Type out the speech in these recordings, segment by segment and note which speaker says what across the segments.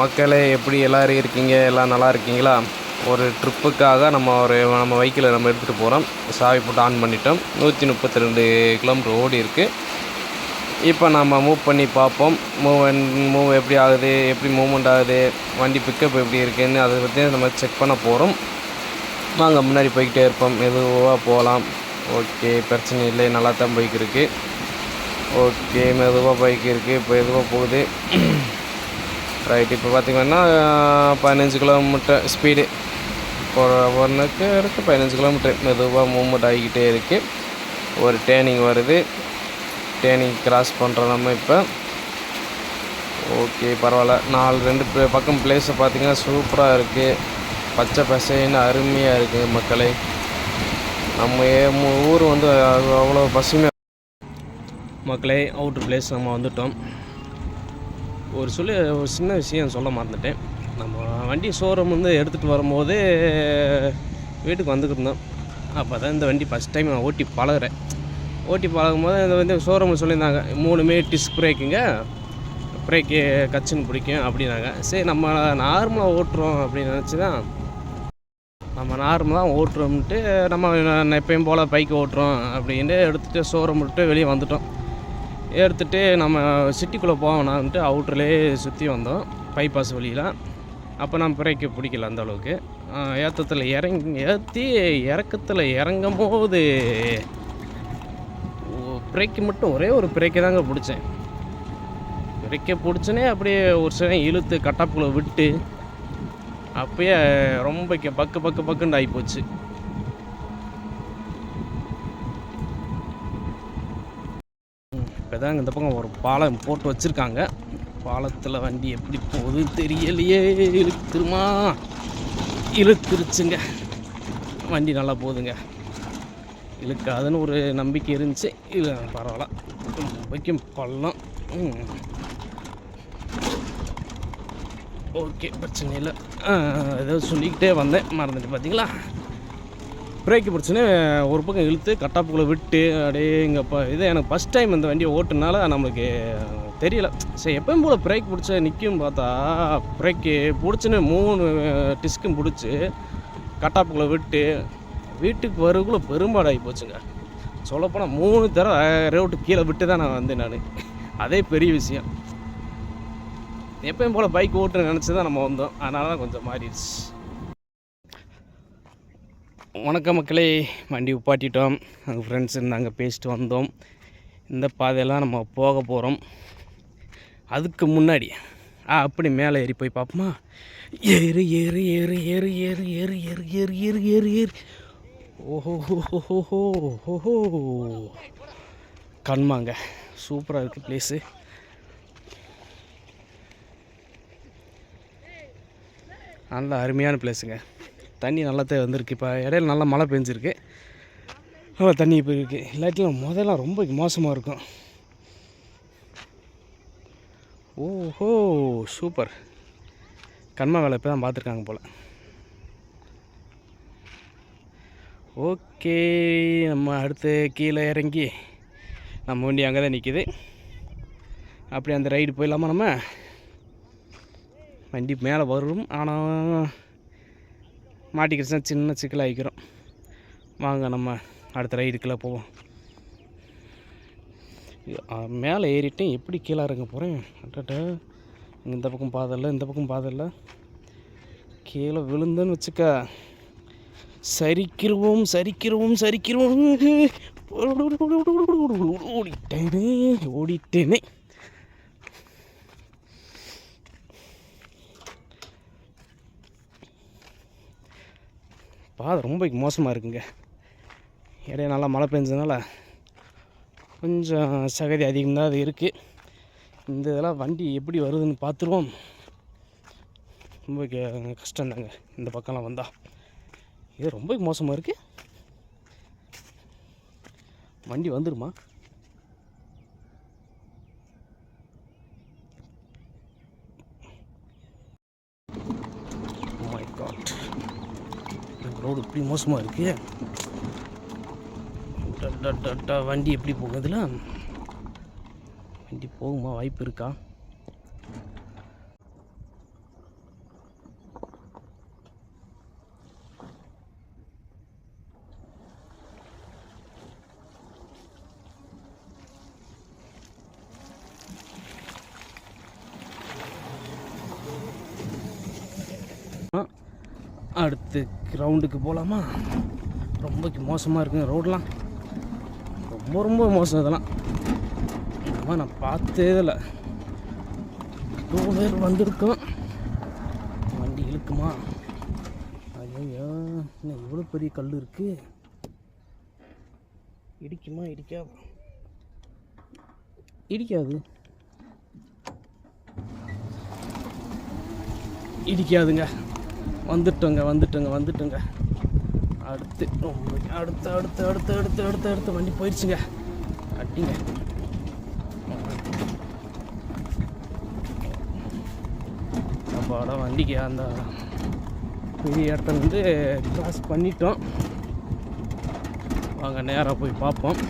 Speaker 1: மக்களே எப்படி எல்லோரும் இருக்கீங்க? எல்லாம் நல்லா இருக்கீங்களா? ஒரு ட்ரிப்புக்காக நம்ம ஒரு நம்ம வெஹிக்கிளை நம்ம எடுத்துகிட்டு போகிறோம் சாவி போட்டு ஆன் பண்ணிட்டோம். நூற்றி முப்பத்தி ரெண்டு கிலோமீட்டர் ஓடி இருக்குது இப்போ நம்ம மூவ் பண்ணி பார்ப்போம். மூவ் மூவ் எப்படி ஆகுது? எப்படி மூவ்மெண்ட் ஆகுது? வண்டி பிக்கப் எப்படி இருக்குதுன்னு அதை பற்றி நம்ம செக் பண்ண போகிறோம் வாங்க முன்னாடி போய்கிட்டே இருப்போம். மெதுவாக போகலாம். ஓகே பிரச்சனை இல்லை. நல்லா தான் பைக் இருக்குது ஓகே மெதுவாக பைக் இருக்குது இப்போ எதுவாக போகுது? ரைட் இப்போ பார்த்திங்கன்னா பதினஞ்சு கிலோமீட்டர் ஸ்பீடு ஒரு ஒன்றுக்கு இருக்குது பதினஞ்சு கிலோமீட்டர் மெதுவாக மூவ்மெண்ட் ஆகிக்கிட்டே இருக்குது ஒரு டேர்னிங் வருது. டேர்னிங் கிராஸ் பண்ணுறோம் நம்ம இப்போ. ஓகே பரவாயில்ல. நாலு ரெண்டு பக்கம் பிளேஸை பார்த்திங்கன்னா சூப்பராக இருக்குது பச்சை பசைன்னு அருமையாக இருக்குது மக்களே. நம்ம ஊர் வந்து அவ்வளோ பசுமையாக மக்களே அவுட்ரு பிளேஸ் நம்ம வந்துட்டோம். ஒரு சொல்லி ஒரு சின்ன விஷயம் சொல்ல மறந்துட்டேன். நம்ம வண்டி ஷோரூம் வந்து எடுத்துகிட்டு வரும்போது வீட்டுக்கு வந்துக்கிருந்தோம் அப்போ தான் இந்த வண்டி ஃபஸ்ட் டைம் நான் ஓட்டி பழகுறேன். ஓட்டி பழகும் போது இந்த வந்து ஷோரூமில் சொல்லியிருந்தாங்க மூணுமே டிஸ்க் பிரேக்குங்க பிரேக்கு கச்சுன்னு பிடிக்கும் அப்படின்னாங்க. சரி நம்ம நார்மலாக ஓட்டுறோம் அப்படின்னு நினச்சி தான் நம்ம நார்மலாக ஓட்டுறோம்ட்டு நம்ம எப்பயும் போல் பைக் ஓட்டுறோம் அப்படின்ட்டு எடுத்துகிட்டு ஷோரூம் விட்டு வெளியே வந்துட்டோம். ஏற்றுட்டு நம்ம சிட்டிக்குள்ளே போவோம்னான்ட்டு அவுட்டர்லேயே சுற்றி வந்தோம் பைபாஸ் வழியில். அப்போ நான் பிரேக்கு பிடிக்கல அந்த அளவுக்கு. ஏற்றத்தில் இறங்கி ஏற்றி இறக்கத்தில் இறங்கும் போது பிரேக்கு மட்டும் ஒரே ஒரு பிரேக்கை தாங்க பிடிச்சேன். பிரேக்கை பிடிச்சனே அப்படியே ஒரு சில இழுத்து கட்டாப்புக்குள்ளே விட்டு அப்பயே ரொம்ப கே- பக்கு பக்கு பக்குன்னு ஆகிப்போச்சு இப்போ தான் இந்த பக்கம் ஒரு பாலம் போட்டு வச்சுருக்காங்க. பாலத்தில் வண்டி எப்படி போகுது தெரியலையே. இழுத்துருமா? இழுத்துருச்சுங்க. வண்டி நல்லா போகுதுங்க. இழுக்காதுன்னு ஒரு நம்பிக்கை இருந்துச்சு. இல்லை பரவாயில்ல. வைக்கும் பள்ளம். ஓகே பிரச்சனை இல்லை. ஏதோ சொல்லிக்கிட்டே வந்தேன். மறந்துட்டு பார்த்தீங்களா பிரேக்கு பிடிச்சின்னு ஒரு பக்கம் இழுத்து கட்டாப்புக்குள்ளே விட்டு அப்படியே இங்கேப்பா இது எனக்கு ஃபஸ்ட் டைம் இந்த வண்டியை ஓட்டுனால நம்மளுக்கு தெரியல. சரி எப்பயும் போல் பிரேக் பிடிச்ச நிற்கும் பார்த்தா பிரேக்கு பிடிச்சின்னு மூணு டிஸ்க்கும் பிடிச்சி கட்டாப்புக்குள்ளே விட்டு வீட்டுக்கு வரக்குள்ளே பெரும்பாடாகி போச்சுங்க. சொல்லப்போனால் மூணு தடவை ரோட்டு கீழே விட்டு தான் நான் வந்தேன் நான். அதே பெரிய விஷயம். எப்பயும் போல் பைக் ஓட்டுன்னு நினச்சி தான் நம்ம வந்தோம். அதனால தான் கொஞ்சம் மாறிடுச்சு. வணக்க மக்களே வண்டி உப்பாட்டிட்டோம் நாங்கள் ஃப்ரெண்ட்ஸ் இருந்தாங்க பேசிட்டு வந்தோம் இந்த பாதையெல்லாம் நம்ம போக போகிறோம் அதுக்கு முன்னாடி ஆ அப்படி மேலே ஏறி போய் பார்ப்போமா ஏறு ஏறு ஏறு ஏறு ஏறு ஏறு ஏறு ஏறு ஏறு ஏறு ஏறு ஓஹோ ஹோ ஓஹோ கண்மாங்க சூப்பராக இருக்குது ப்ளேஸு நல்ல அருமையான பிளேஸுங்க தண்ணி நல்லாத்தே வந்திருக்கு. இப்போ இடையில நல்லா மழை பெஞ்சிருக்கு. நல்லா தண்ணி இப்போ இருக்குது இல்லாட்டிலாம் முதல்ல ரொம்ப மோசமாக இருக்கும். ஓஹோ சூப்பர். கண்மா வேலை இப்போ தான் பார்த்துருக்காங்க போல். ஓகே நம்ம அடுத்து கீழே இறங்கி நம்ம வண்டி அங்கே தான் நிற்கிது அப்படி அந்த ரைடு போயிடலாமா நம்ம? வண்டி மேலே வரும். ஆனால் மாட்டிக்கிடுச்சா சின்ன சிக்கல் ஆகிக்கிறோம். வாங்க நம்ம அடுத்த ரைடுக்குள்ளே போவோம். மேலே ஏறிட்டேன் எப்படி கீழே இறங்க போகிறேன் அட்டட்ட இந்த பக்கம் பாதல்ல இந்த பக்கம் பாதல்ல கீழே விழுந்தேன்னு வச்சுக்க. சரிக்கிருவோம் சரிக்கிருவோம் சரிக்கிருவோம். ஓடிட்டேனே ஓடிட்டேனே. பாதை ரொம்ப மோசமாக இருக்குங்க. இடையே நல்லா மழை பெஞ்சதுனால கொஞ்சம் சகதி அதிகம்தான் அது இருக்குது இந்த இதெல்லாம் வண்டி எப்படி வருதுன்னு பார்த்துருவோம் ரொம்ப கஷ்டம் கஷ்டம்தாங்க. இந்த பக்கம்லாம் வந்தால் இது ரொம்ப மோசமாக இருக்குது வண்டி வந்துருமா? ரோடு இப்படி மோசமாக இருக்குது வண்டி எப்படி போகுதுல வண்டி போகுமா? வாய்ப்பு இருக்கா? அடுத்து கிரவுண்டுக்கு போகலாமா ரொம்ப மோசமாக இருக்குங்க ரோடெலாம் ரொம்ப ரொம்ப மோசம் இதெல்லாம். இந்த நான் பார்த்தே இல்லை. டூ பேர் வந்திருக்கோம். வண்டி இழுக்குமா? ஐயோ என்ன இவ்வளோ பெரிய கல் இருக்குது இடிக்குமா இடிக்காது இடிக்காது. இடிக்காதுங்க. வந்துட்டோங்க வந்துட்டோங்க வந்துட்டோங்க. அடுத்து அடுத்து அடுத்து அடுத்து அடுத்து அடுத்து அடுத்து வண்டி போயிடுச்சுங்க. அட்டிங்க அப்பாடா வண்டிக்கு அந்த பெரிய இடத்துல வந்து கிராஸ் பண்ணிட்டோம். வாங்க நேராக போய் பார்ப்போம்.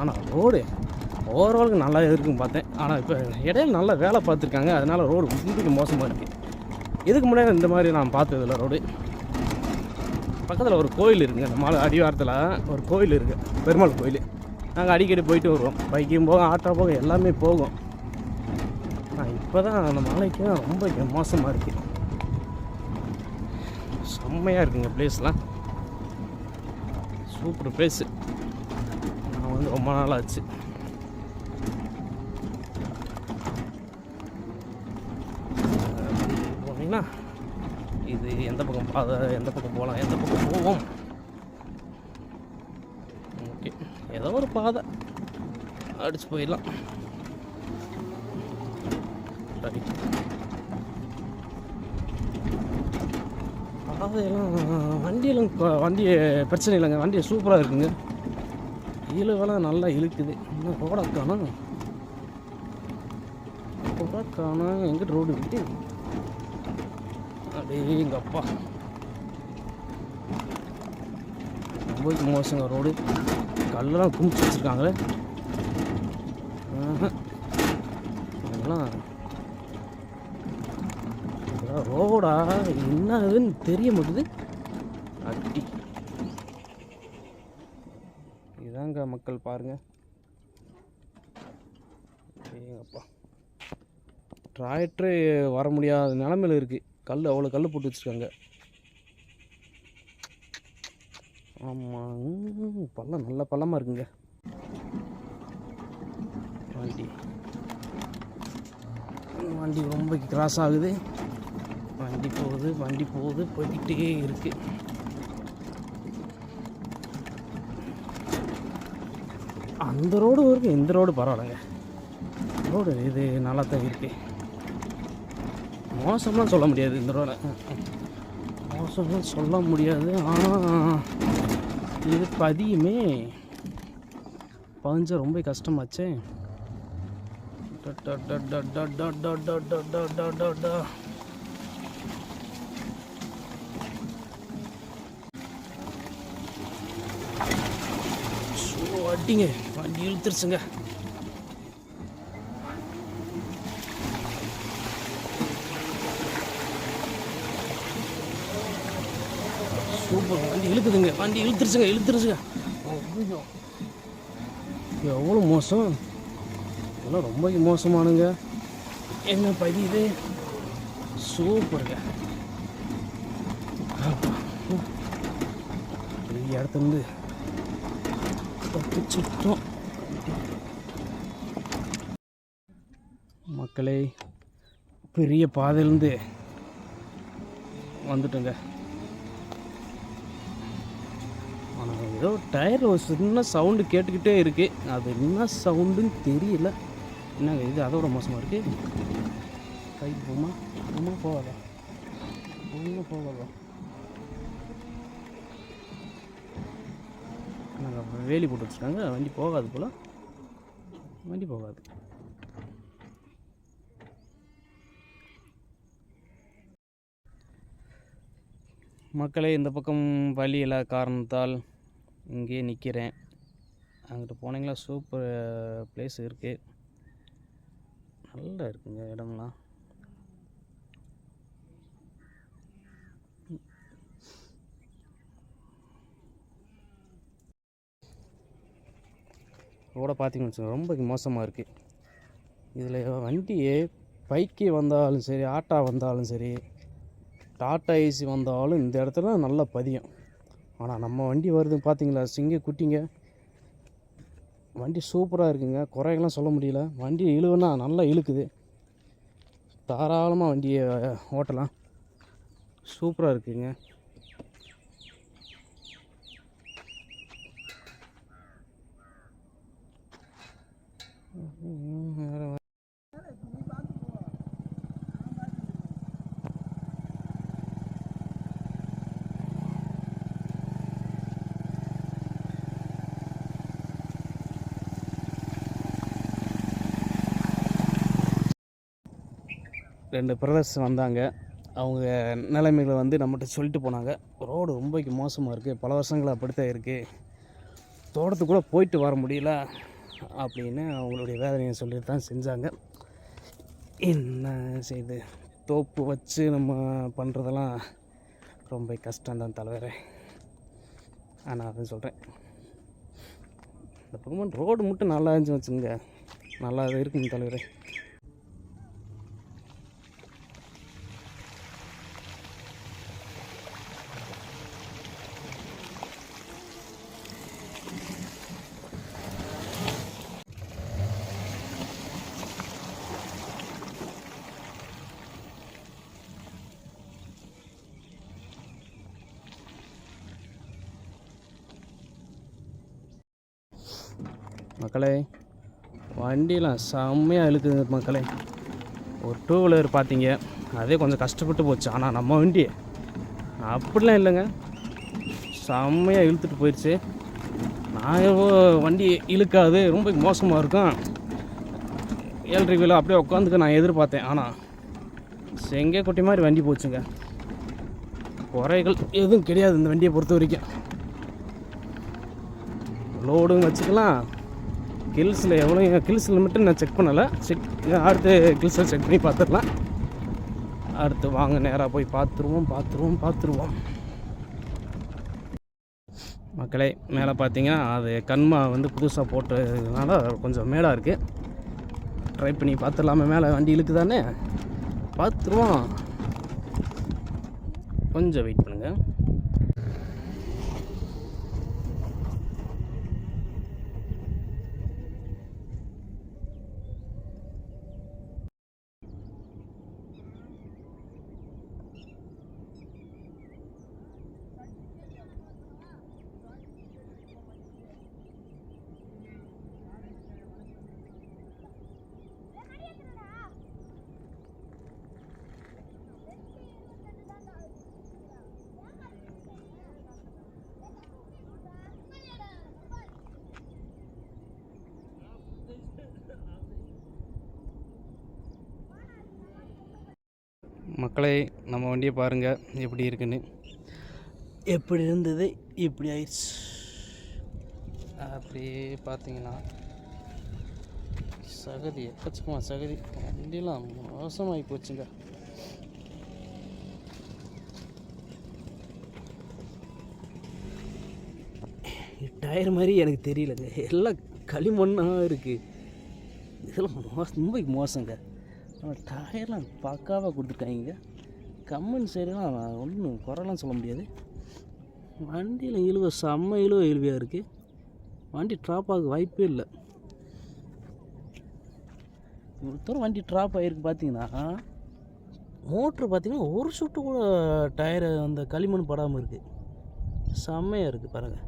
Speaker 1: ஆனால் ரோடு ஓவராலுக்கு நல்லா இருக்குன்னு பார்த்தேன். ஆனால் இப்போ இடையில நல்லா வேலை பார்த்துருக்காங்க. அதனால ரோடு கொஞ்சம் மோசமாக இருக்குது இதுக்கு முன்னாடி இந்த மாதிரி நான் பார்த்ததில்ல ரோடு. பக்கத்தில் ஒரு கோயில் இருக்குங்க இந்த மலை அடிவாரத்தில். ஒரு கோயில் இருக்குது பெருமாள் கோயில். நாங்கள் அடிக்கடி போயிட்டு வருவோம். பைக்கும் போகும் ஆட்டோ போகும் எல்லாமே போகும். ஆனால் இப்போ தான் அந்த மலைக்கும் ரொம்ப மோசமாக இருக்குது செம்மையாக இருக்குங்க பிளேஸ்லாம் சூப்பர் பிளேஸு நான் வந்து ரொம்ப நாள் ஆச்சு. போனீங்கன்னா இது எந்த பக்கம் பாதை எந்த பக்கம் போகலாம் எந்த பக்கம் போவோம். ஓகே. ஏதோ ஒரு பாதை. அடித்து போயிடலாம். ரைட் பாதையெல்லாம் வண்டியெல்லாம் வண்டி பிரச்சனை இல்லைங்க. வண்டியை சூப்பராக இருக்குங்க. இழுவெல்லாம் நல்லா இழுக்குது. இன்னும் ரோட காணும் எங்கிட்ட ரோடு இருக்குது அப்படியே எங்கள் அப்பா ரொம்ப மோசங்க ரோடு. கல்லெல்லாம் குமிச்சு வச்சுருக்காங்களே. அதெல்லாம் ரோடா? என்னதுன்னு தெரிய மாட்டுது. அடி. இதாங்க மக்கள் பாருங்கள் ஏங்கப்பா டிராக்டரு வர முடியாத நிலமையில இருக்குது கல் அவ்வளோ கல் போட்டு வச்சுருக்காங்க. ஆமாம் பள்ளம் நல்ல பள்ளமாக இருக்குங்க. வண்டி வண்டி ரொம்ப கிராஸ் ஆகுது. வண்டி போகுது வண்டி போகுது போய்கிட்டே இருக்கு. அந்த ரோடு வரைக்கும் இந்த ரோடு பரவாயில்லைங்க. ரோடு இது நல்லா தான் இருக்குது மோசம்லாம் சொல்ல முடியாது இந்த தடவை மோசம்லாம் சொல்ல முடியாது ஆனால் இது பதியுமே பதிஞ்ச ரொம்ப கஷ்டமாச்சே அட்டிங்க வண்டி இழுத்துருச்சுங்க இழுக்குதுங்க. வண்டி இழுத்துருச்சுங்க இழுத்துருச்சுங்க. எவ்வளோ மோசம்? இதெல்லாம் ரொம்ப மோசமானுங்க. என்ன பதி இது? சூப்பருங்க. பெரிய இடத்துலேருந்து தப்பிச்சுட்டோம். மக்களே பெரிய பாதையிலேருந்து வந்துட்டோங்க. ஏதோ டயர் ஒரு சின்ன சவுண்டு கேட்டுக்கிட்டே இருக்குது அது என்ன சவுண்டுன்னு தெரியல. என்னங்க இது அதோட மோசமாக இருக்குது கை போமா? போமா போகாதா. ஒன்றும் போகாதா. நாங்கள் வேலி போட்டு வச்சுருக்காங்க. வண்டி போகாது போல். வண்டி போகாது. மக்களே இந்த பக்கம் வழி இல்லாத காரணத்தால் இங்கேயே நிற்கிறேன் அங்கிட்டு போனீங்களா? சூப்பர் பிளேஸ் இருக்குது நல்லா இருக்குங்க இடம்லாம். ரோட பார்த்தீங்கன்னு வச்சுக்கோங்க ரொம்ப மோசமாக இருக்குது இதில் வண்டியே பைக்கு வந்தாலும் சரி ஆட்டோ வந்தாலும் சரி டாட்டா ஏசி வந்தாலும் இந்த இடத்துல நல்லா பதியும். ஆனால் நம்ம வண்டி வருது பார்த்தீங்களா சிங்க குட்டிங்க. வண்டி சூப்பராக இருக்குங்க. குறையெல்லாம் சொல்ல முடியல. வண்டி இழுவனா நல்லா இழுக்குது. தாராளமாக வண்டியை ஓட்டலாம். சூப்பராக இருக்குங்க. ரெண்டு பிரதர்ஸ் வந்தாங்க. அவங்க நிலைமைகளை வந்து நம்மகிட்ட சொல்லிட்டு போனாங்க. ரோடு ரொம்ப மோசமாக இருக்குது பல வருஷங்களாக அப்படித்தான் இருக்குது தோட்டத்துக்கு கூட போயிட்டு வர முடியல அப்படின்னு அவங்களுடைய வேதனையை சொல்லிட்டு தான் செஞ்சாங்க. என்ன செய்யுது தோப்பு வச்சு நம்ம பண்ணுறதெல்லாம் ரொம்ப கஷ்டம்தான் தலைவரே. ஆனால் அதை சொல்கிறேன் இந்த பக்கமாக ரோடு மட்டும் நல்லா இருந்துச்சு வச்சுங்க நல்லா இருக்குங்க தலைவரே. மக்களே வண்டிலாம் செம்மையாக இழுக்குது மக்களே. ஒரு டூ வீலர் பார்த்தீங்க அதே கொஞ்சம் கஷ்டப்பட்டு போச்சு. ஆனால் நம்ம வண்டி அப்படிலாம் இல்லைங்க. செம்மையாக இழுத்துட்டு போயிடுச்சு நான் வண்டி இழுக்காது ரொம்ப மோசமாக இருக்கும். ஏழரை வீல அப்படியே உட்காந்துக்க நான் எதிர்பார்த்தேன். ஆனால் செங்கே குட்டி மாதிரி வண்டி போச்சுங்க. குறைகள் எதுவும் கிடையாது இந்த வண்டியை பொறுத்த வரைக்கும். லோடும் வச்சுக்கலாம். கில்ஸில் எவ்வளோ கில்ஸில் மட்டும் நான் செக் பண்ணலை. செக் அடுத்து கில்ஸில் செக் பண்ணி பார்த்துடலாம். அடுத்து வாங்க நேராக போய் பார்த்துருவோம் பார்த்துருவோம் பார்த்துருவோம். மக்களே மேலே பார்த்தீங்கன்னா அது கண்மா வந்து புதுசாக போட்டதுனால கொஞ்சம் மேடாக இருக்குது ட்ரை பண்ணி பார்த்துடலாமே மேலே வண்டி இழுக்குதானே? பார்த்துருவோம். கொஞ்சம் வெயிட் பண்ணுங்கள் மக்களே நம்ம வண்டியை பாருங்கள் எப்படி இருக்குன்னு. எப்படி இருந்தது இப்படி ஆயிடுச்சு. அப்படியே பார்த்தீங்கன்னா சகதி எக்கச்சக்கமாக சகதி. வண்டியெல்லாம் மோசமாகி போச்சுங்க. டயர் மாதிரி எனக்கு தெரியலங்க. எல்லாம் களிமண்ணாக இருக்குது இதெல்லாம் மோச ரொம்ப மோசங்க. ஆனால் டயர்லாம் பக்காவாக கொடுத்துருக்காங்க. கம்மன் சைடுலாம் ஒன்றும் குறைலாம் சொல்ல முடியாது. வண்டியில் இழுவ செம்ம இழுவ இழுவையாக இருக்குது வண்டி ட்ராப் ஆக வாய்ப்பே இல்லை. இவ்வளோ வண்டி ட்ராப் ஆகிருக்கு பார்த்தீங்கன்னா மோட்ரு பார்த்திங்கன்னா ஒரு சுட்டு கூட டயரு அந்த களிமண் படாமல் இருக்குது செம்மையாக இருக்குது பாருங்கள்